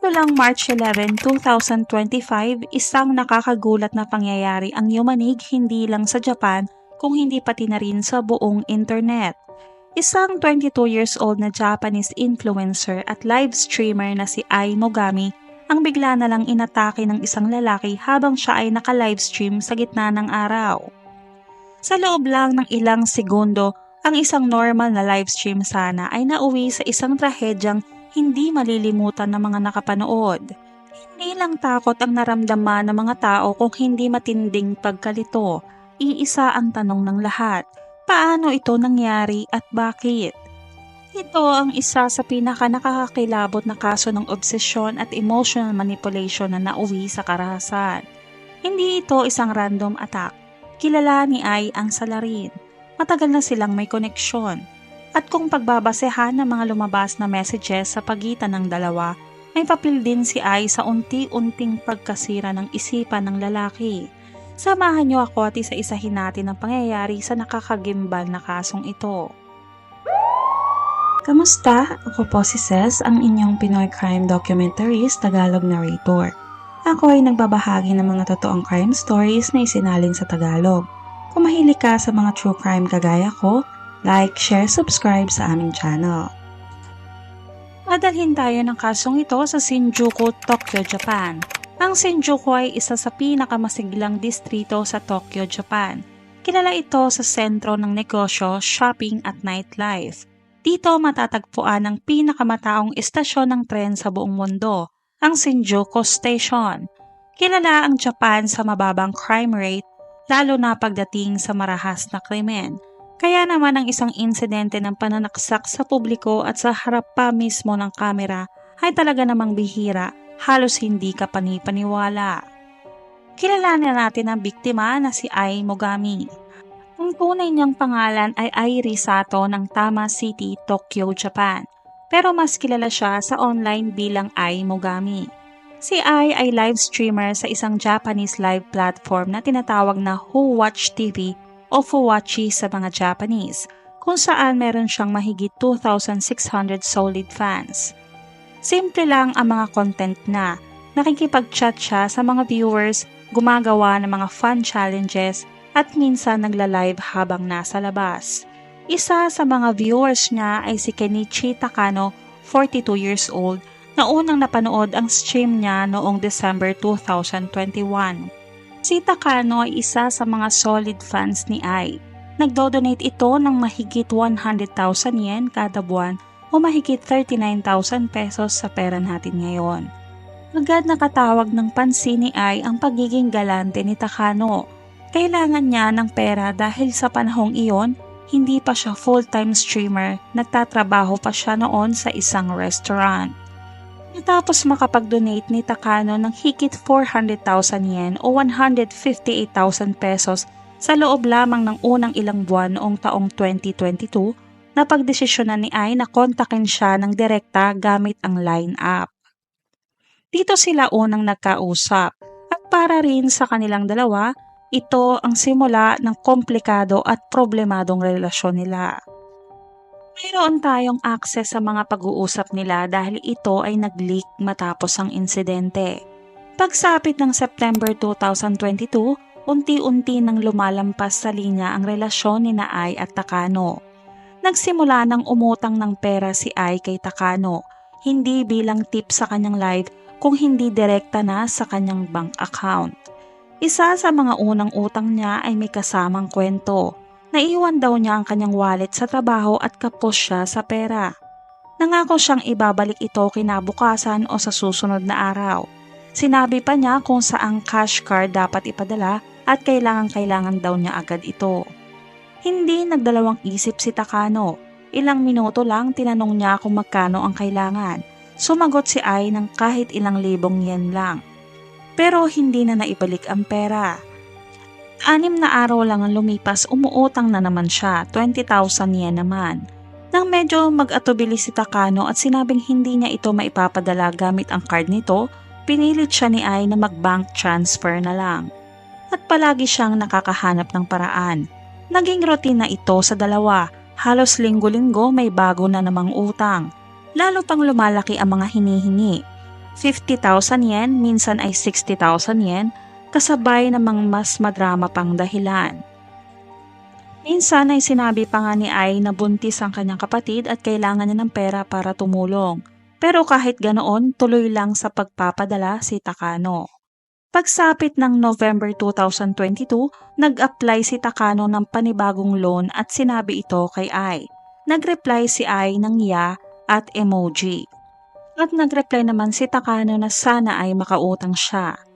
Ito lang March 11, 2025, isang nakakagulat na pangyayari ang yumanig hindi lang sa Japan kung hindi pati na rin sa buong internet. Isang 22 years old na Japanese influencer at live streamer na si Ai Mogami ang bigla na lang inatake ng isang lalaki habang siya ay naka-livestream sa gitna ng araw. Sa loob lang ng ilang segundo, ang isang normal na livestream sana ay nauwi sa isang trahedyang hindi malilimutan ng mga nakapanood. Hindi lang takot ang naramdaman ng mga tao kung hindi matinding pagkalito. Iisa ang tanong ng lahat, paano ito nangyari at bakit? Ito ang isa sa pinaka nakakakilabot na kaso ng obsesyon at emotional manipulation na nauwi sa karahasan. Hindi ito isang random attack. Kilala ni Ai ang salarin. Matagal na silang may koneksyon at kung pagbabasehan ng mga lumabas na messages sa pagitan ng dalawa, may papel din si Ai sa unti-unting pagkasira ng isipan ng lalaki. Samahan niyo ako at isa-isahin natin ang pangyayari sa nakakagimbal na kasong ito. Kamusta? Ako po si Ces, ang inyong Pinoy crime documentaries Tagalog narrator. Ako ay nagbabahagi ng mga totoong crime stories na isinalin sa Tagalog. Kung mahilig ka sa mga true crime kagaya ko, like, share, subscribe sa aming channel. Madalhin tayo ng kasong ito sa Shinjuku, Tokyo, Japan. Ang Shinjuku ay isa sa pinakamasiglang distrito sa Tokyo, Japan. Kilala ito sa sentro ng negosyo, shopping at nightlife. Dito matatagpuan ang pinakamataong istasyon ng tren sa buong mundo, ang Shinjuku Station. Kilala ang Japan sa mababang crime rate lalo na pagdating sa marahas na krimen. Kaya naman ang isang insidente ng pananaksak sa publiko at sa harap pa mismo ng kamera ay talaga namang bihira, halos hindi ka panipaniwala. Kilalanin natin ang biktima na si Ai Mogami. Ang tunay niyang pangalan ay Ai Risato ng Tama City, Tokyo, Japan. Pero mas kilala siya sa online bilang Ai Mogami. Si Ai ay live streamer sa isang Japanese live platform na tinatawag na Who Watch TV o Fuwachi sa mga Japanese, kung saan meron siyang mahigit 2,600 solid fans. Simple lang ang mga content na, nakikipag-chat siya sa mga viewers, gumagawa ng mga fun challenges, at minsan nagla-live habang nasa labas. Isa sa mga viewers niya ay si Kenichi Takano, 42 years old, na unang napanood ang stream niya noong December 2021. Si Takano ay isa sa mga solid fans ni Ai. Nagdo-donate ito ng mahigit 100,000 yen kada buwan o mahigit 39,000 pesos sa pera natin ngayon. Agad nakatawag ng pansin ni Ai ang pagiging galante ni Takano. Kailangan niya ng pera dahil sa panahong iyon, hindi pa siya full-time streamer, nagtatrabaho pa siya noon sa isang restaurant. Natapos makapag-donate ni Takano ng higit 400,000 yen o 158,000 pesos sa loob lamang ng unang ilang buwan noong taong 2022, napagdesisyonan ni Ai na kontakin siya ng direkta gamit ang line app. Dito sila unang nagkausap at para rin sa kanilang dalawa, ito ang simula ng komplikado at problemadong relasyon nila. Mayroon tayong access sa mga pag-uusap nila dahil ito ay nag-leak matapos ang insidente. Pagsapit ng September 2022, unti-unti nang lumalampas sa linya ang relasyon ni Naay at Takano. Nagsimula ng umutang ng pera si Ai kay Takano, hindi bilang tip sa kanyang live kung hindi direkta na sa kanyang bank account. Isa sa mga unang utang niya ay may kasamang kwento Naiwan daw niya ang kanyang wallet sa trabaho at kapos siya sa pera. Nangako siyang ibabalik ito kinabukasan o sa susunod na araw. Sinabi pa niya kung saang cash card dapat ipadala at kailangan-kailangan daw niya agad ito. Hindi nagdalawang isip si Takano. Ilang minuto lang tinanong niya kung magkano ang kailangan. Sumagot si Ai ng kahit ilang libong yen lang. Pero hindi na naibalik ang pera. Anim na araw lang ang lumipas, umuutang na naman siya, 20,000 yen naman. Nang medyo mag-atubili si Takano at sinabing hindi niya ito maipapadala gamit ang card nito, pinilit siya ni Ai na mag-bank transfer na lang. At palagi siyang nakakahanap ng paraan. Naging routine na ito sa dalawa, halos linggo-linggo may bago na namang utang. Lalo pang lumalaki ang mga hinihingi. 50,000 yen, minsan ay 60,000 yen, kasabay namang mas madrama pang dahilan. Minsan ay sinabi pa nga ni Ai na buntis ang kanyang kapatid at kailangan niya ng pera para tumulong. Pero kahit ganoon, tuloy lang sa pagpapadala si Takano. Pagsapit ng November 2022, nag-apply si Takano ng panibagong loan at sinabi ito kay Ai. Nag-reply si Ai ng ya at emoji. At nag-reply naman si Takano na sana ay makautang siya.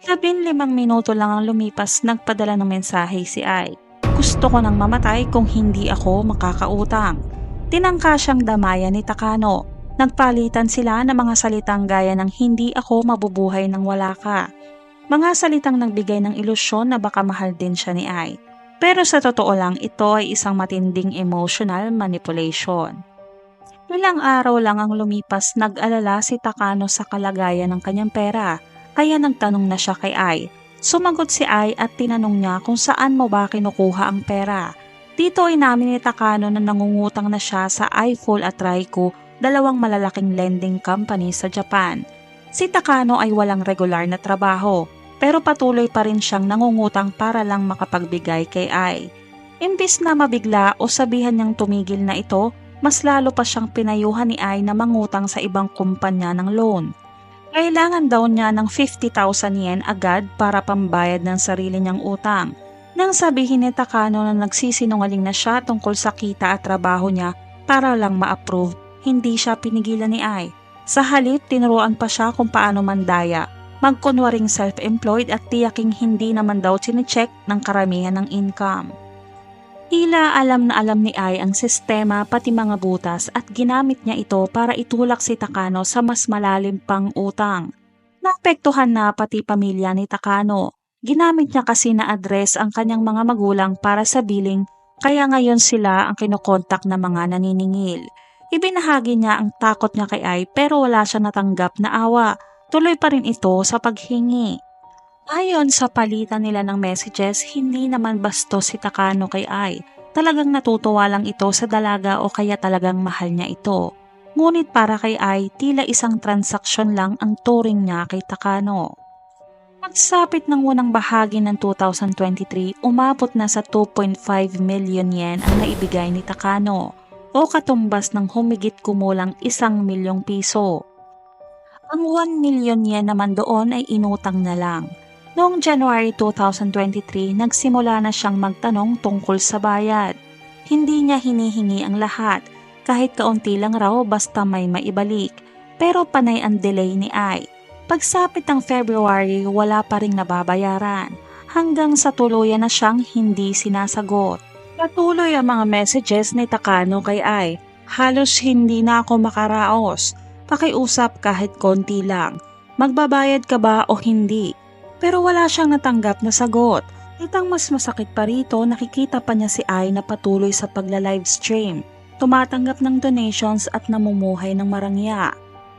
Labing limang minuto lang ang lumipas nagpadala ng mensahe si Ai. Gusto ko nang mamatay kung hindi ako makakautang. Tinangka siyang damaya ni Takano. Nagpalitan sila ng mga salitang gaya ng hindi ako mabubuhay nang wala ka. Mga salitang nagbigay ng ilusyon na baka mahal din siya ni Ai. Pero sa totoo lang, ito ay isang matinding emotional manipulation. Ilang araw lang ang lumipas, nag-alala si Takano sa kalagayan ng kanyang pera, kaya nagtanong na siya kay Ai. Sumagot si Ai at tinanong niya kung saan mo ba kinukuha ang pera. Dito ay namin ni Takano na nangungutang na siya sa iFull at Raiko, dalawang malalaking lending company sa Japan. Si Takano ay walang regular na trabaho, pero patuloy pa rin siyang nangungutang para lang makapagbigay kay Ai. Imbis na mabigla o sabihan niyang tumigil na ito, mas lalo pa siyang pinayuhan ni Ai na mangutang sa ibang kumpanya ng loan. Kailangan daw niya ng 50,000 yen agad para pambayad ng sarili niyang utang. Nang sabihin ni Takano na nagsisinungaling na siya tungkol sa kita at trabaho niya para lang ma-approve, hindi siya pinigilan ni Ai. Sa halip, tinuruan pa siya kung paano mandaya, magkunwaring self-employed at tiyaking hindi naman daw chinecheck ng karamihan ng income. Tila alam na alam ni Ai ang sistema pati mga butas at ginamit niya ito para itulak si Takano sa mas malalim pang utang. Naapektuhan na pati pamilya ni Takano. Ginamit niya kasi na address ang kanyang mga magulang para sa billing kaya ngayon sila ang kinokontak na mga naniningil. Ibinahagi niya ang takot niya kay Ai pero wala siya natanggap na awa. Tuloy pa rin ito sa paghingi. Ayon sa palitan nila ng messages, hindi naman bastos si Takano kay Ai. Talagang natutuwa lang ito sa dalaga o kaya talagang mahal niya ito. Ngunit para kay Ai, tila isang transaksyon lang ang turing niya kay Takano. Pagsapit ng unang bahagi ng 2023, umabot na sa 2.5 million yen ang naibigay ni Takano o katumbas ng humigit kumulang isang milyong piso. Ang 1 million yen naman doon ay inutang na lang. Noong January 2023, nagsimula na siyang magtanong tungkol sa bayad. Hindi niya hinihingi ang lahat, kahit kaunti lang raw basta may maibalik. Pero panay ang delay ni Ai. Pagsapit ng February, wala pa ring nababayaran. Hanggang sa tuluyan na siyang hindi sinasagot. Patuloy ang mga messages ni Takano kay Ai. Halos hindi na ako makaraos. Pakiusap kahit konti lang. Magbabayad ka ba o hindi? Pero wala siyang natanggap na sagot. At ang mas masakit pa rito, nakikita pa niya si Ai na patuloy sa pagla-livestream. Tumatanggap ng donations at namumuhay ng marangya.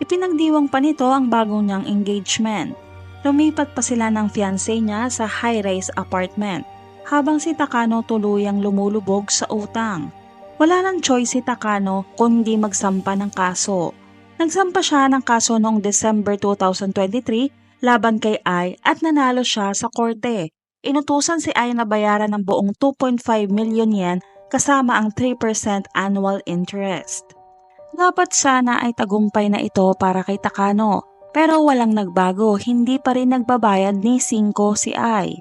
Ipinagdiwang pa nito ang bagong niyang engagement. Lumipat pa sila ng fiancé niya sa high-rise apartment, habang si Takano tuluyang lumulubog sa utang. Wala nang choice si Takano kundi magsampa ng kaso. Nagsampa siya ng kaso noong December 2023 laban kay Ai at nanalo siya sa korte. Inutusan si Ai na bayaran ng buong 2.5 million yen kasama ang 3% annual interest. Dapat sana ay tagumpay na ito para kay Takano, pero walang nagbago, hindi pa rin nagbabayad ni 5 si Ai.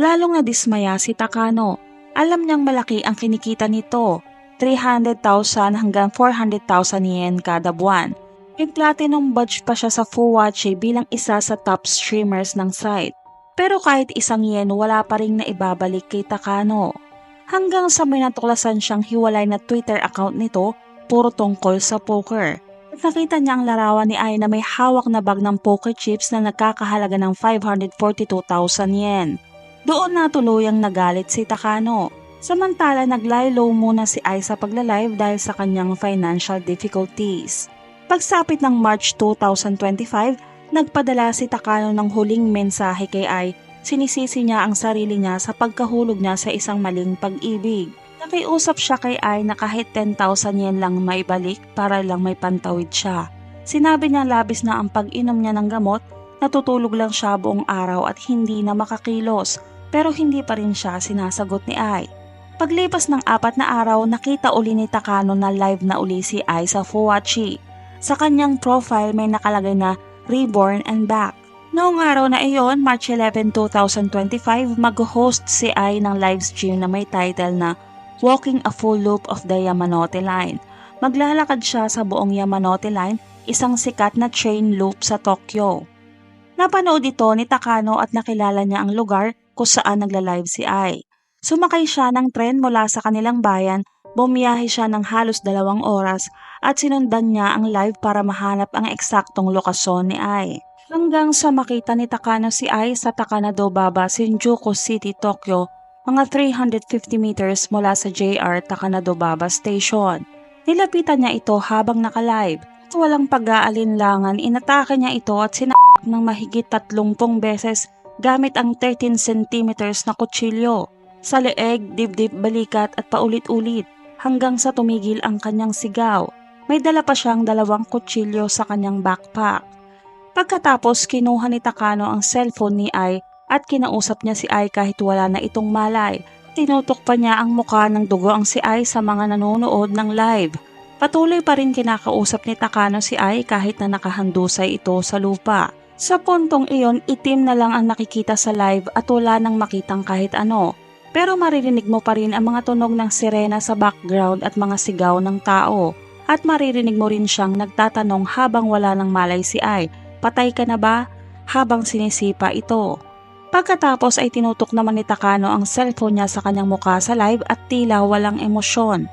Lalong nadismaya si Takano. Alam niyang malaki ang kinikita nito, 300,000 hanggang 400,000 yen kada buwan may platinum badge pa siya sa Fuwachi bilang isa sa top streamers ng site. Pero kahit isang yen wala pa rin na ibabalik kay Takano. Hanggang sa may natuklasan siyang hiwalay na Twitter account nito puro tungkol sa poker. At nakita niya ang larawan ni Ai na may hawak na bag ng poker chips na nagkakahalaga ng 542,000 yen. Doon na tuluyang nagalit si Takano. Samantala nag-lie low muna si Ai sa pagla-live dahil sa kanyang financial difficulties. Pagsapit ng March 2025, nagpadala si Takano ng huling mensahe kay Ai. Sinisisi niya ang sarili niya sa pagkahulog niya sa isang maling pag-ibig. Nakiusap siya kay Ai na kahit 10,000 yen lang maibalik para lang may pantawid siya. Sinabi niya labis na ang pag-inom niya ng gamot, natutulog lang siya buong araw at hindi na makakilos pero hindi pa rin siya sinasagot ni Ai. Paglipas ng apat na araw, nakita uli ni Takano na live na uli si Ai sa Fuwachi. Sa kanyang profile may nakalagay na Reborn and Back. Noong araw na iyon, March 11, 2025, mag-host si Ai ng live stream na may title na Walking a Full Loop of the Yamanote Line. Maglalakad siya sa buong Yamanote Line, isang sikat na train loop sa Tokyo. Napanood ito ni Takano at nakilala niya ang lugar kung saan nagla-live si Ai. Sumakay siya ng tren mula sa kanilang bayan, bumiyahe siya ng halos dalawang oras at sinundan niya ang live para mahanap ang eksaktong lokasyon ni Ai hanggang sa makita ni Takano si Ai sa Takanado Baba, Shinjuku City, Tokyo, mga 350 meters mula sa JR Takanado Baba Station. Nilapitan niya ito habang naka-live. At walang pag-aalinlangan, inatake niya ito at sinak ng mahigit 30 beses gamit ang 13 centimeters na kutsilyo. Sa leeg, dibdib, balikat at paulit-ulit hanggang sa tumigil ang kanyang sigaw. May dala pa siyang dalawang kutsilyo sa kanyang backpack. Pagkatapos kinuha ni Takano ang cellphone ni Ai at kinausap niya si Ai kahit wala na itong malay. Tinutok pa niya ang mukha ng dugo ang si Ai sa mga nanonood ng live. Patuloy pa rin kinakausap ni Takano si Ai kahit na nakahandusay ito sa lupa. Sa puntong iyon, itim na lang ang nakikita sa live at wala nang makitang kahit ano. Pero maririnig mo pa rin ang mga tunog ng sirena sa background at mga sigaw ng tao. At maririnig mo rin siyang nagtatanong habang wala nang malay si Ai patay ka na ba? Habang sinisipa ito. Pagkatapos ay tinutok naman ni Takano ang cellphone niya sa kanyang mukha sa live at tila walang emosyon.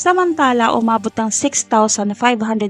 Samantala, umabot ng 6,500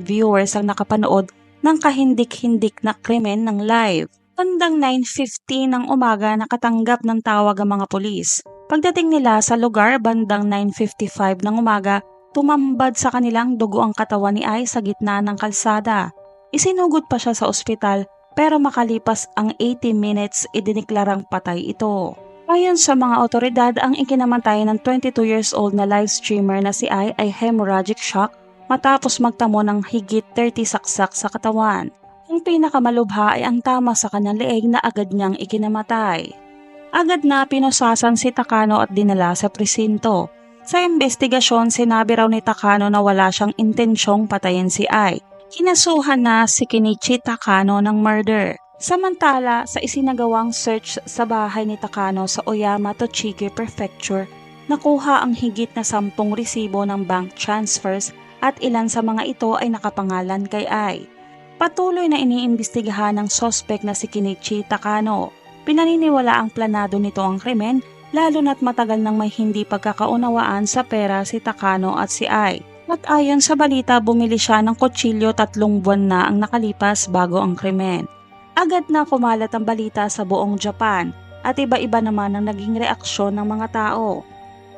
viewers ang nakapanood ng kahindik-hindik na krimen ng live. Bandang 9.15 ng umaga nakatanggap ng tawag ang mga polis. Pagdating nila sa lugar bandang 9.55 ng umaga, tumambad sa kanilang dugo ang katawan ni Ai sa gitna ng kalsada. Isinugod pa siya sa ospital pero makalipas ang 80 minutes idiniklarang patay ito. Ayon sa mga otoridad, ang ikinamatay ng 22 years old na live streamer na si Ai ay hemorrhagic shock matapos magtamo ng higit 30 saksak sa katawan. Ang pinakamalubha ay ang tama sa kanyang leeg na agad niyang ikinamatay. Agad na pinusasan si Takano at dinala sa presinto. Sa investigasyon, sinabi raw ni Takano na wala siyang intensyong patayin si Ai. Kinasuhan na si Kinichi Takano ng murder. Samantala, sa isinagawang search sa bahay ni Takano sa Oyama, Tochigi Prefecture, nakuha ang higit na sampung resibo ng bank transfers at ilan sa mga ito ay nakapangalan kay Ai. Patuloy na iniimbestigahan ng sospek na si Kinichi Takano. Pinaniniwala ang planado nito ang krimen lalo na't matagal nang may hindi pagkakaunawaan sa pera si Takano at si Ai. At ayon sa balita, bumili siya ng kutsilyo tatlong buwan na ang nakalipas bago ang krimen. Agad na kumalat ang balita sa buong Japan at iba-iba naman ang naging reaksyon ng mga tao.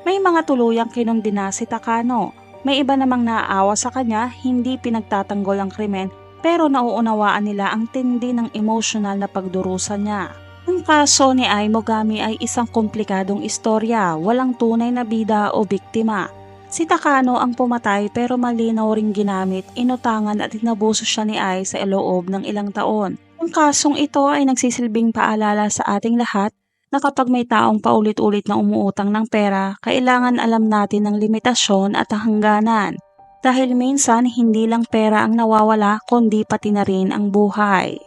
May mga tuluyang kinundina si Takano. May iba namang naaawa sa kanya, hindi pinagtatanggol ang krimen pero nauunawaan nila ang tindi ng emotional na pagdurusa niya. Ang kaso ni Ai Mogami ay isang komplikadong istorya, walang tunay na bida o biktima. Si Takano ang pumatay pero malinaw ring ginamit, inutangan at inabuso siya ni Ai sa loob ng ilang taon. Ang kasong ito ay nagsisilbing paalala sa ating lahat na kapag may taong paulit-ulit na umuutang ng pera, kailangan alam natin ang limitasyon at ang hangganan. Dahil minsan hindi lang pera ang nawawala kundi pati na rin ang buhay.